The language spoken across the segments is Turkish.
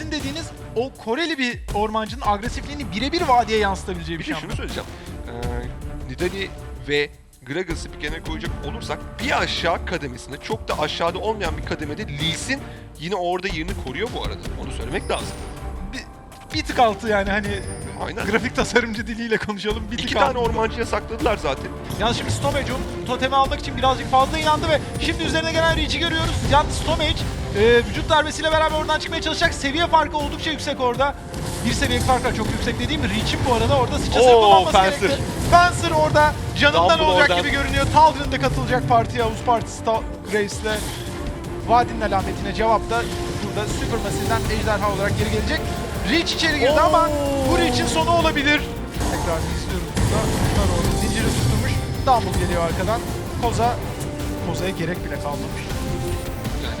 Lee dediğiniz o Koreli bir ormancının agresifliğini birebir vadiye yansıtabileceği bir, şampiyon. şunu söyleyeceğim. Ee, Nidali ve Gragas'ı bir kenara koyacak olursak bir aşağı kademesinde çok da aşağıda olmayan bir kademede Lee Sin yine orada yerini koruyor bu arada. Onu söylemek lazım. Bir, bir tık altı yani hani Aynen. grafik tasarımcı diliyle konuşalım. Bir tık İki altı. tane ormancı yasakladılar zaten. Yalnız şimdi Stomage'un totemi almak için birazcık fazla inandı ve şimdi üzerine gelen Reach'i görüyoruz. Yalnız Stomage e, vücut darbesiyle beraber oradan çıkmaya çalışacak. Seviye farkı oldukça yüksek orada. Bir seviye fark var çok yüksek dediğim Reach'in bu arada orada sıçrasını Oo, kullanması Fencer. gerekti. Fencer orada canından Dumbledore'dan. olacak gibi görünüyor. Taldir'in de katılacak partiye Havuz Partisi Grace'le. Vadinin alametine cevap da burada Supermassive'den ejderha olarak geri gelecek. Reach içeri girdi ama bu Reach'in sonu olabilir. Tekrar izliyoruz burada. Bunlar orada zinciri tutturmuş. Dumble geliyor arkadan. Koza, Koza'ya gerek bile kalmamış.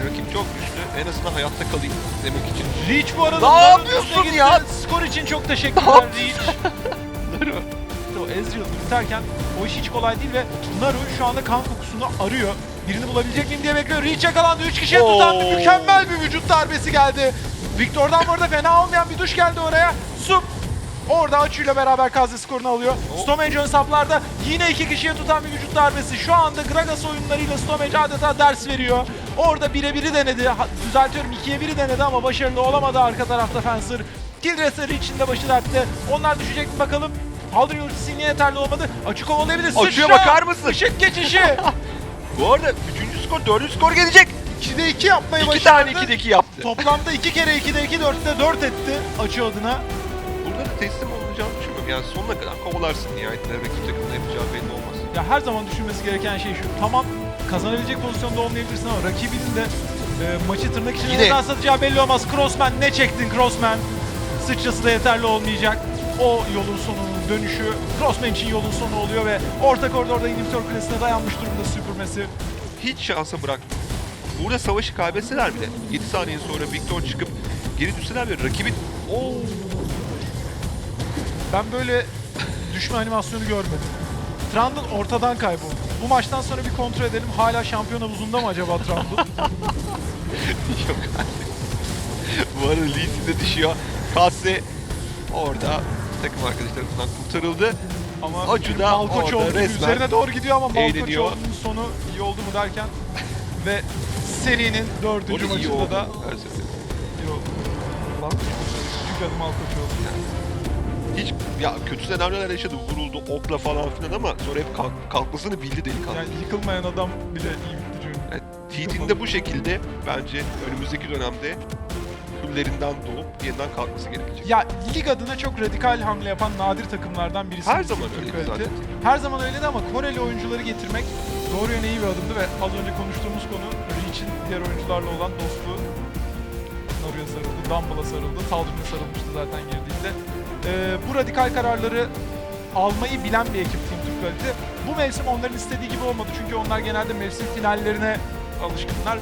Rakip çok güçlü. En azından hayatta kalayım demek için. Reach bu arada Ne yapıyorsun ya? Skor için çok teşekkürler Reach. Naru. O Ezreal biterken o iş hiç kolay değil ve Naru şu anda kan kokusunu arıyor. Birini bulabilecek miyim diye bekliyor. Reach yakalandı. 3 kişiye tutandı. Mükemmel bir vücut darbesi geldi. Victor'dan bu arada fena olmayan bir duş geldi oraya. Sup Orada Açu'yla beraber Kazı skorunu alıyor. Oo. Stomage ön saflarda yine iki kişiye tutan bir vücut darbesi. Şu anda Gragas oyunlarıyla Stomage adeta ders veriyor. Orada bire biri denedi. Ha, düzeltiyorum ikiye biri denedi ama başarılı olamadı arka tarafta Fencer. Kill Racer içinde başı dertte. Onlar düşecek mi bakalım. Haldry ultisi yine yeterli olmadı. Açı kovalayabilir. Açıya bakar mısın? Işık geçişi. Bu arada 3. skor, 4. skor gelecek. 2'de 2 yapmayı 2 başardı. tane 2'de 2 yaptı. Toplamda 2 kere 2'de 2, 4'te 4 etti Açı adına. Da teslim olacağını düşünmüyorum. Yani sonuna kadar kovalarsın nihayetinde. Rakip takımın yapacağı belli olmaz. Ya her zaman düşünmesi gereken şey şu. Tamam kazanabilecek pozisyonda olmayabilirsin ama rakibinin de e, maçı tırnak içinde Yine- neden satacağı belli olmaz. Crossman ne çektin Crossman? Sıçrası da yeterli olmayacak. O yolun sonunun dönüşü Crossman için yolun sonu oluyor ve orta koridorda inhibitor kulesine dayanmış durumda Supermassive. Hiç şansa bırak. Burada savaşı kaybetseler bile 7 saniye sonra Victor çıkıp geri düşseler bile rakibin Oo. Ben böyle düşme animasyonu görmedim. Trundle ortadan kayboldu. Bu maçtan sonra bir kontrol edelim. Hala şampiyon havuzunda mı acaba Trundle? Yok Bu arada Lee Sin de düşüyor. Kase orada takım arkadaşı tarafından kurtarıldı. Ama Acı da orada resmen üzerine doğru gidiyor ama. Malkoçoğlu'nun sonu iyi oldu mu derken ve serinin dördüncü maçında da iyi oldu. Çünkü adı Malkoçoğlu. Hiç ya kötü senaryolar yaşadı. Vuruldu okla falan filan ama sonra hep kalk- kalkmasını bildi delikanlı. Yani yıkılmayan adam bile iyi Jön. Yani Teet'in de bu şekilde bence önümüzdeki dönemde küllerinden doğup yeniden kalkması gerekecek. Ya lig adına çok radikal hamle yapan nadir takımlardan birisi. Her zaman kalite. zaten. Her zaman öyleydi ama Koreli oyuncuları getirmek doğru yöne iyi bir adımdı ve az önce konuştuğumuz konu Reach'in diğer oyuncularla olan dostluğu. Naru'ya sarıldı, Dumble'a sarıldı, Taldir'e sarılmıştı zaten girdiğinde. Ee, bu radikal kararları almayı bilen bir ekip Team Türk Kalite. Bu mevsim onların istediği gibi olmadı çünkü onlar genelde mevsim finallerine alışkınlar.